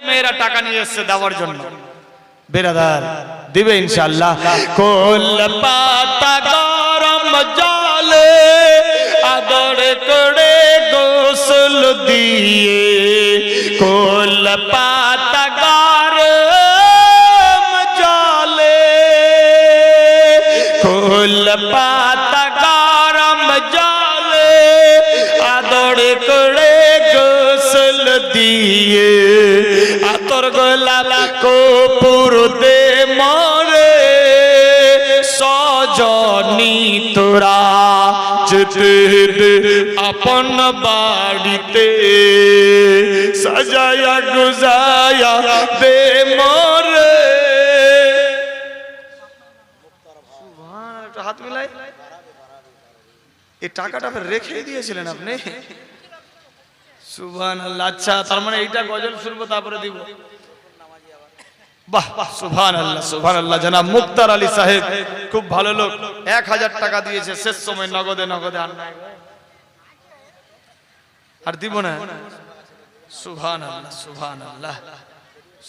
মেয়েরা টাকা নিয়ে এসছে দেওয়ার জন্য। বেরাদার দিবে ইনশাল্লাহ কোল পাতা গরম জলে আদর করে গোসল দিয়ে। কোল পাতা গরম জলে কোল পাতা তোরা যেতে আপন বাড়িতে সাজায়া গুজায়া দে মরে। হাত মিলাই। এই টাকাটা ফের রেখে দিয়েছিলেন আপনি? সুবহান আল্লাহ আচ্ছা তার মানে এইটা গজল শুনব, তারপরে দিব। বাহ সুবহান আল্লাহ সুবহান আল্লাহ জানাব মুক্তার আলী সাহেব, খুব ভালো লোক। এক হাজার টাকা দিয়েছে, শেষ সময় নগদে নগদে আর আর দিব না? সুবহান আল্লাহ সুবহান আল্লাহ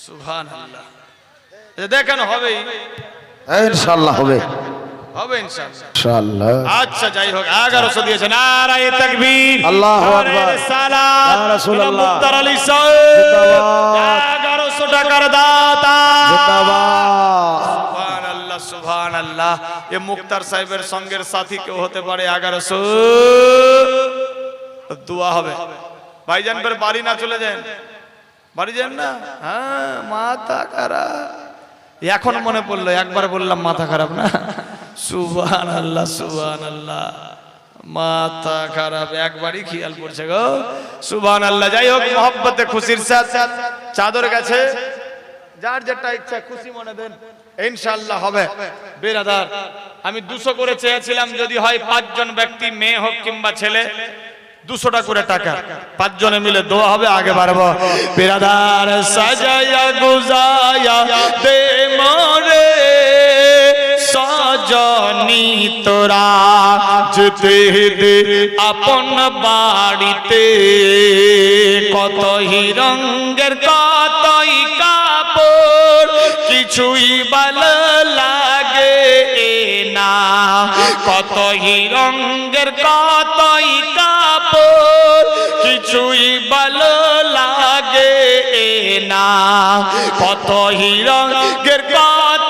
সুবহান আল্লাহ দেখেন, হবেই। ইনশাআল্লাহ, হবে। হবে ইনশাআল্লাহ। ইনশাআল্লাহ। আচ্ছা যাই হোক এগারোশো দিয়েছে নারায় তাকবীর। আল্লাহু নারায়ে আকবার। রিসালাত। ইয়া রাসূলুল্লাহ। মুক্তার আলী সাহেব। জিন্দাবাদ। এগারোশো টাকার দাতা। জিন্দাবাদ। এ মুক্তার সাহেবের সঙ্গের সাথী কেউ হতে পারে এগারোশো। দোয়া হবে। ভাইজান ফের বাড়ি না চলে যান। বাড়ি যান না? হ্যাঁ মাথা খারাপ। এখন মনে পড়ল একবার বললাম মাথা খারাপ না। সুবহান আল্লাহ সুবহান আল্লাহ মাথা খারাপ, একবারই খেয়াল পড়ছে গো। সুবহান আল্লাহ যাই হোক, মহব্বতে খুশির সাথে, চাদর গেছে। যার যেটা ইচ্ছা, খুশি মনে দেন। ইনশাআল্লাহ হবে। বেরাদার, আমি দুশো করে চেয়েছিলাম, যদি হয় পাঁচজন ব্যক্তি, মেয়ে হোক কিংবা ছেলে, দুশোটা করে টাকা। পাঁচজনে মিলে দোয়া হবে, আগে বাড়বো। বেরাদার, সাজায়া, গুজায়া, দে মরে। সজনি তোরা, যেতে দে আপন বাড়িতে। কত হিরঙ্গের কতই কাপড়, কিছুই ভালো লাগে না। কত হিরঙ্গের কতই কাপড়, কিছুই ভালো লাগে না। কত হিরঙ্গের কত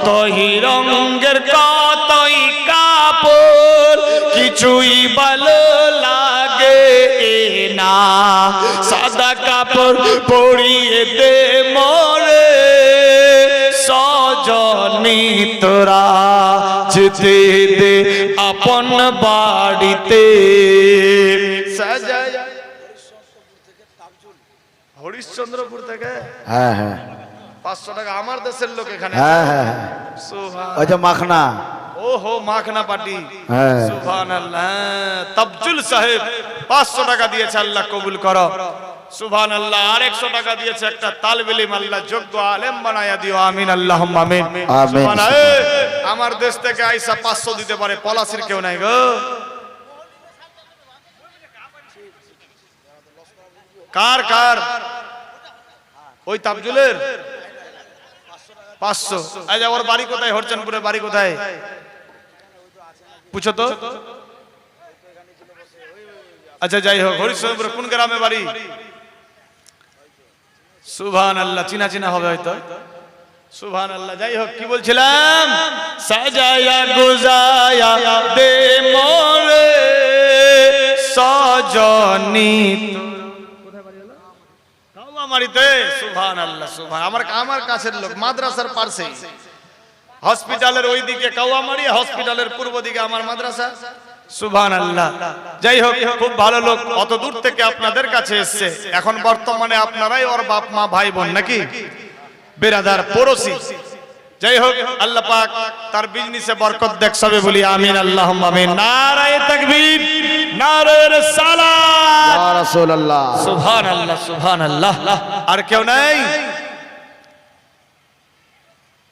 কত হিরঙ্গের কতই কাপড় কিছুই ভালো লাগে না। সাদা কাপড় পরিয়ে দে মরে সজনি তোরা যেতে দে আপন বাড়িতে। সাজায়া। হরিশ্চন্দ্রপুর থেকে? হ্যাঁ হ্যাঁ। পাঁচশো টাকা আমার দেশের লোক এখানে হ্যাঁ হ্যাঁ হ্যাঁ। সুবহান- ওই যে মাখনা। ওহো মাখনা পাটি হ্যাঁ। সুবহানাল্লাহ তাবজুল সাহেব পাঁচশো টাকা দিয়েছে আল্লাহ কবুল করো। আর টাকা দিয়েছে একটা তালবিলিম আল্লাহ যোগ্য আলেম বানায়া দিও। আমিন আমার দেশ থেকে আইসা পাঁচশো দিতে পারে পলাশির কেউ নাই গো। কার কার? ওই তাবজুলের পাঁচশো। আজ ওর বাড়ি কোথায়? হরচনপুরের বাড়ি কোথায়? পুছো তো? আচ্ছা যাই হোক, হরিশ্চন্দ্রপুর কোন গ্রামে বাড়ি? সুভান আল্লাহ চিনা চিনা হবে হয়তো। সুভান আল্লাহ যাই হোক, কি বলছিলাম? সাজায়া গুজায়া দে মোরে, সজনি কাউয়ামারিতে সুভান আল্লাহ সুভান আমার আমার কাছের লোক মাদ্রাসার পার্শ্বে। হসপিটালের ওই দিকে কাউয়ামারি হসপিটালের পূর্ব দিকে আমার মাদ্রাসা। সুভান আল্লাহ যাই হোক খুব ভালো লোক অত দূর থেকে আপনাদের কাছে এসছে। এখন বর্তমানে আপনারাই ওর বাপ মা ভাই বোন নাকি? বেরাদার পড়োশি। যাই হোক আল্লাহ পাক তার বিজনেসে বরকত দেখ সবে বলি আমিন আল্লাহ আমিন। নারায়ে তাকবীর। নারায়ে রিসালাত ইয়া রাসূলুল্লাহ। আর কেউ নাই?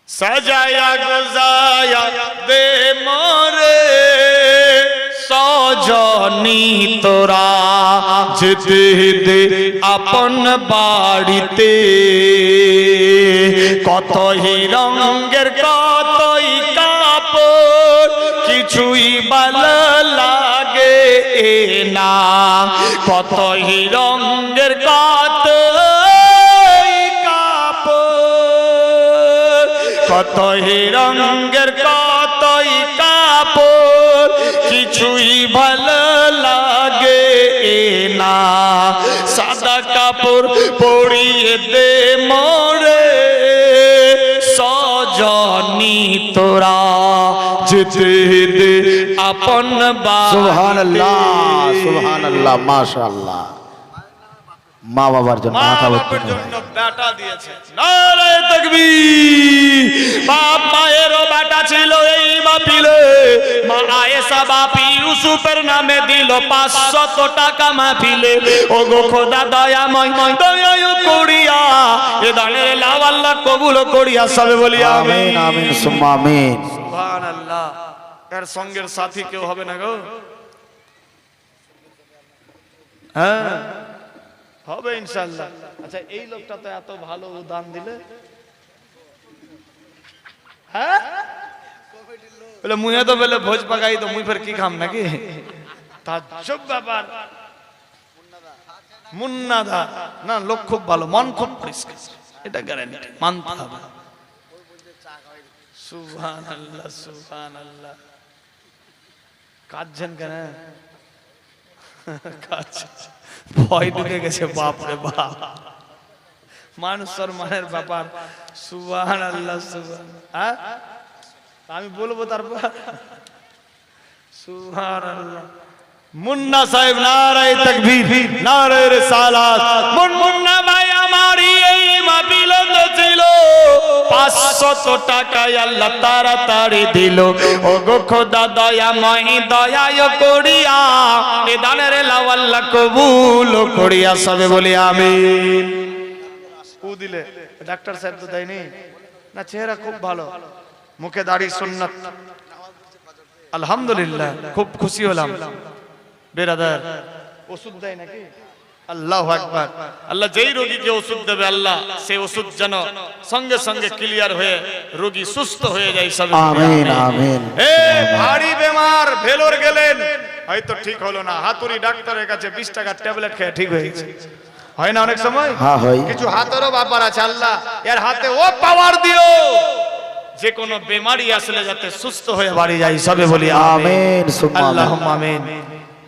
সাজায়া গুজায়া দে মোরে সজনি তোরা। যেতে দে আপন বাড়িতে। কত রঙের কতই কাপড় কিছুই লাগে না। কত রঙের কত কত রঙের কতই কাপড় কিছুই ভালো লাগে না। সাদা কাপড় পরিয়ে দে মোরে সজনি তোরা যেতে দে আপন বা আল্লাহ বাড়িতে। সুবহান মাশাআল্লাহ মা বাবার জন্য বাপের জন্য। বেটা দিয়েছে। নারায়ে তাকবীর। বাপ মায়েরও বেটা ছিল এই মাহফিলে। মা আয়েশা বাপ ইউসুফের নামে দিল 500 টাকা মাহফিলে। ও গো খোদা দয়াময় দয়ায় করিয়া এ দানের লাভ আল্লাহ কবুল করিয়া সবে বলি আমিন আমিন। সুম্মা আমিন। সুবহানাল্লাহ। এর সঙ্গের সাথী কেউ হবে না গো? হ্যাঁ। হবে ইনশাল্লাহ আচ্ছা এই লোকটা তো এত ভালো দান দিলে। হ্যাঁ? বলে, মুহে তো বলে ভোজ পাকাই তো মুই ফের কি খাম নাকি? তাজ্জব ব্যাপার। মুন্না দা না, লোক খুব ভালো, মন খুব পরিষ্কার। এটা গ্যারান্টি মানতে হবে। সুবহান আল্লাহ সুবহান আল্লাহ কাঁদছেন কেন। ভয় ঢুকে গেছে, বাপ বাপ। মানুষ সম্মানের ব্যাপার। সুবহান আল্লাহ সুবহান হ্যাঁ? আমি বলব তারপর। সুবহান আল্লাহ মুন্না সাহেব নারায় তকবীর, নারায় রিসালাত। মুন মুন্না ভাই, আমারই এই ডাক্তার সাহেব না খুব ভালো। মুখে দাড়ি সুন্নাত। আলহামদুলিল্লাহ, খুব খুশি হলাম। বেরাদার, ওষুধ দেয় নাকি? আল্লাহ আকবার। আল্লাহ যেই রোগীকে ওষুধ দেবে আল্লাহ সেই ওষুধ যেন সঙ্গে সঙ্গে ক্লিয়ার হয়ে রোগী সুস্থ হয়ে যায় সব আমিন আমিন। এ ভারী বেমার ভেলোর গেলেন। হয়তো ঠিক হলো না হাতুড়ি ডাক্তারের কাছে বিশ টাকার ট্যাবলেট খেয়ে ঠিক হয়ে গেছে। হয় না অনেক সময়? হ্যাঁ কিছু হাতেরও ব্যাপার আছে আল্লাহ। এর হাতে ও পাওয়ার দিও। যে কোনো বেমারি আসলে যাতে সুস্থ হয়ে বাড়ি যায় সবে বলি আমিন। আল্লাহ আমিন।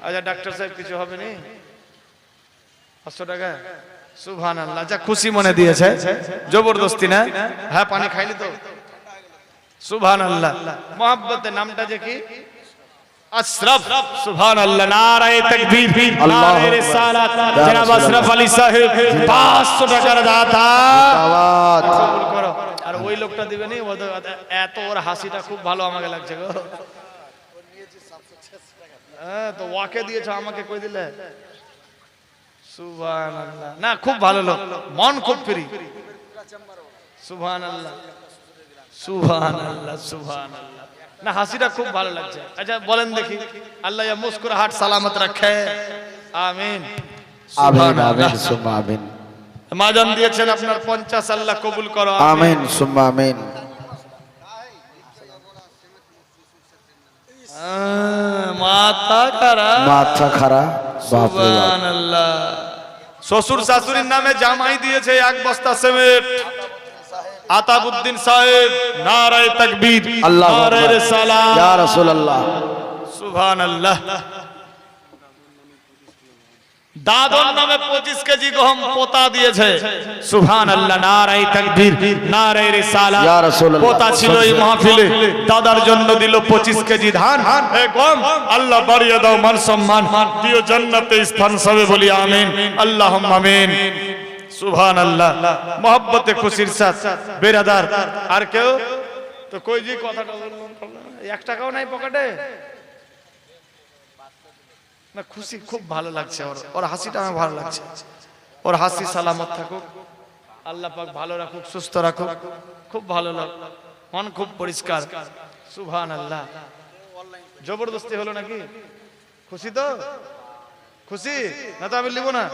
আচ্ছা ডাক্তার সাহেব কিছু হবে নি? পাঁচশো টাকা? সুভান আল্লাহ আচ্ছা খুশি মনে দিয়েছে। জবরদস্তি না? হ্যাঁ পানি খাইলি তো? সুভান আল্লাহ মোহাব্বতের নামটা যে কি? আশরাফ। সুভান আল্লাহ নারায়ে তাকবীর আল্লাহু। রিসালাত। জনাব আশরাফ আলী সাহেব 500 টাকার দাতা। করো। আর ওই লোকটা দিবে নি? এত ওর হাসিটা খুব ভালো আমাকে লাগছে গো। হ্যাঁ তো ওয়াকে দিয়েছ আমাকে কই দিলে? সুবহানাল্লাহ। না খুব ভালো লোক। মন খুব ফ্রি। সুবহানাল্লাহ। সুবহানাল্লাহ সুবহানাল্লাহ। না হাসিটা খুব ভালো লাগছে। আচ্ছা বলেন দেখি। আল্লাহ ইয়া মুস্কুরাহাট সালামত রাখে। আমিন। আমিন। আমিন সুম্মা আমিন। মাজান দিয়েছেন আপনার পঞ্চাশ আল্লাহ কবুল করো আমিন। সুম্মা আমিন। মাথা খারাপ। মাথা খারা আল্লাহ শ্বশুর শাশুড়ির নামে জামাই দিয়েছে এক বস্তা সিমেন্ট। আতাবুদ্দিন সাহেব নারায় তাকবীর আল্লাহ নারায় রিসালাত। ইয়া রাসূলুল্লাহ। সুবহানাল্লাহ। দাদর নামে পঁচিশ কেজি গহম পোতা দিয়েছে। সুহান আল্লাহ নারাই তাকবীর নারাই রিসালা ইয়া রাসূলুল্লাহ। পোতা ছিল এই মাহফিলে। দাদার জন্য দিল পঁচিশ কেজি ধান। গম আল্লাহ বাড়িয়ে দাও মান সম্মান। দিও জান্নাতে স্থান সবে বলি আমিন। আল্লাহ আমিন। সুবহান আল্লাহ মোহব্বতে খুশির সাথ বেরাদার। আর কেউ? তো কই জি কথাটা এক টাকাও নাই পকেটে? না, খুশি খুব ভালো লাগছে ওর ওর হাসিটা আমার ভালো লাগছে। ওর হাসি সালামত থাকুক। আল্লাহ পাক ভালো রাখুক, সুস্থ রাখুক। খুব ভালো লাগ মন খুব পরিষ্কার। সুভান আল্লাহ জবরদস্তি হলো নাকি? খুশি তো? খুশি? না তো আমি লিব না।